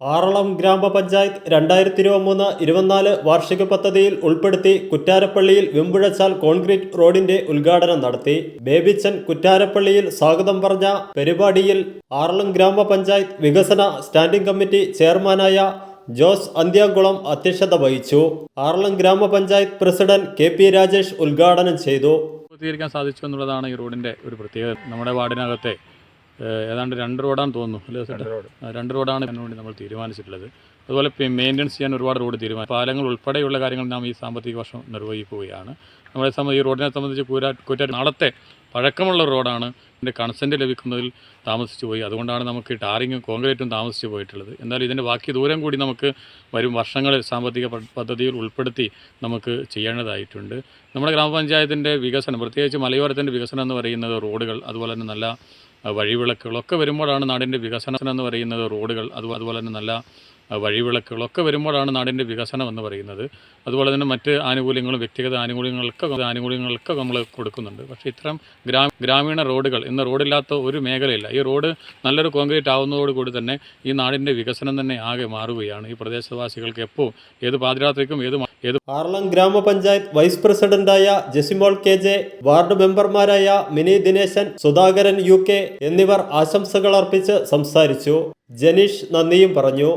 ആറളം ഗ്രാമപഞ്ചായത്ത് രണ്ടായിരത്തി ഇരുപത്തിമൂന്ന് ഇരുപത്തിനാല് വാർഷിക പദ്ധതിയിൽ ഉൾപ്പെടുത്തി കുറ്റാരപ്പള്ളിയിൽ വെമ്പുഴച്ചാൽ കോൺക്രീറ്റ് റോഡിന്റെ ഉദ്ഘാടനം നടത്തി. ബേബിച്ചൻ കുറ്റാരപ്പള്ളിയിൽ സ്വാഗതം പറഞ്ഞ പരിപാടിയിൽ ആറളം ഗ്രാമപഞ്ചായത്ത് വികസന സ്റ്റാൻഡിംഗ് കമ്മിറ്റി ചെയർമാനായ ജോസ് അന്ത്യാംകുളം അധ്യക്ഷത വഹിച്ചു. ആറളം ഗ്രാമപഞ്ചായത്ത് പ്രസിഡന്റ് കെ രാജേഷ് ഉദ്ഘാടനം ചെയ്തു. പൂർത്തീകരിക്കാൻ സാധിച്ചു എന്നുള്ളതാണ് ഈ റോഡിന്റെ ഒരു പ്രത്യേകത. നമ്മുടെ വാർഡിനകത്തെ ഏതാണ്ട് രണ്ട് റോഡാണ് തോന്നുന്നു അല്ലേ രണ്ട് റോഡാണ് ഇതിനുവേണ്ടി നമ്മൾ തീരുമാനിച്ചിട്ടുള്ളത്. അതുപോലെ മെയിന്റനൻസ് ചെയ്യാൻ ഒരുപാട് റോഡ് തീരുമാനം പാലങ്ങൾ ഉൾപ്പെടെയുള്ള കാര്യങ്ങൾ നാം ഈ സാമ്പത്തിക വർഷം നിർവഹിക്കുകയാണ്. നമ്മളെ സംബന്ധിച്ച് ഈ റോഡിനെ സംബന്ധിച്ച് കൂരാ കുറ്റ നാളത്തെ പഴക്കമുള്ള റോഡാണ് ഇതിന്റെ കൺസെന്റ് ലഭിക്കുന്നതിൽ താമസിച്ചു പോയി. അതുകൊണ്ടാണ് നമുക്ക് ടാറിങ്ങും കോൺക്രീറ്റും താമസിച്ചു പോയിട്ടുള്ളത്. എന്നാൽ ഇതിന്റെ ബാക്കി ദൂരം കൂടി നമുക്ക് വരും വർഷങ്ങളിൽ സാമ്പത്തിക പദ്ധതിയിൽ ഉൾപ്പെടുത്തി നമുക്ക് ചെയ്യേണ്ടതായിട്ടുണ്ട്. നമ്മുടെ ഗ്രാമപഞ്ചായത്തിന്റെ വികസനം പ്രത്യേകിച്ച് മലയോരത്തിന്റെ വികസനം എന്ന് പറയുന്നത് റോഡുകൾ അതുപോലെ തന്നെ നല്ല വഴിവിളക്കുകളൊക്കെ വരുമ്പോഴാണ് നാടിന്റെ വികസനം എന്ന് പറയുന്നത് റോഡുകൾ അതുപോലെ തന്നെ നല്ല വഴിവിളക്കുകളൊക്കെ വരുമ്പോഴാണ് നാടിന്റെ വികസനം എന്ന് പറയുന്നത്. അതുപോലെ തന്നെ മറ്റ് ആനുകൂല്യങ്ങളും വ്യക്തിഗത ആനുകൂല്യങ്ങളൊക്കെ ആനുകൂല്യങ്ങളൊക്കെ നമ്മൾ കൊടുക്കുന്നുണ്ട്. പക്ഷേ ഇത്തരം ഗ്രാ ഗ്രാമീണ റോഡുകൾ ഇന്ന് റോഡില്ലാത്ത ഒരു മേഖലയില്ല. ഈ റോഡ് നല്ലൊരു കോൺക്രീറ്റ് ആവുന്നതോടുകൂടി തന്നെ ഈ നാടിന്റെ വികസനം തന്നെ ആകെ മാറുകയാണ്. ഈ പ്രദേശവാസികൾക്ക് എപ്പോൾ ഏത് പാതിരാത്രിക്കും ഏത് ഏത് ആറളം ഗ്രാമപഞ്ചായത്ത് വൈസ് പ്രസിഡന്റായ ജസിമോൾ കെ ജെ വാർഡ് മെമ്പർമാരായ മിനി ദിനേശൻ സുധാകരൻ യു കെ എന്നിവർ ആശംസകൾ അർപ്പിച്ച് സംസാരിച്ചു. ജനീഷ് നന്ദിയും പറഞ്ഞു.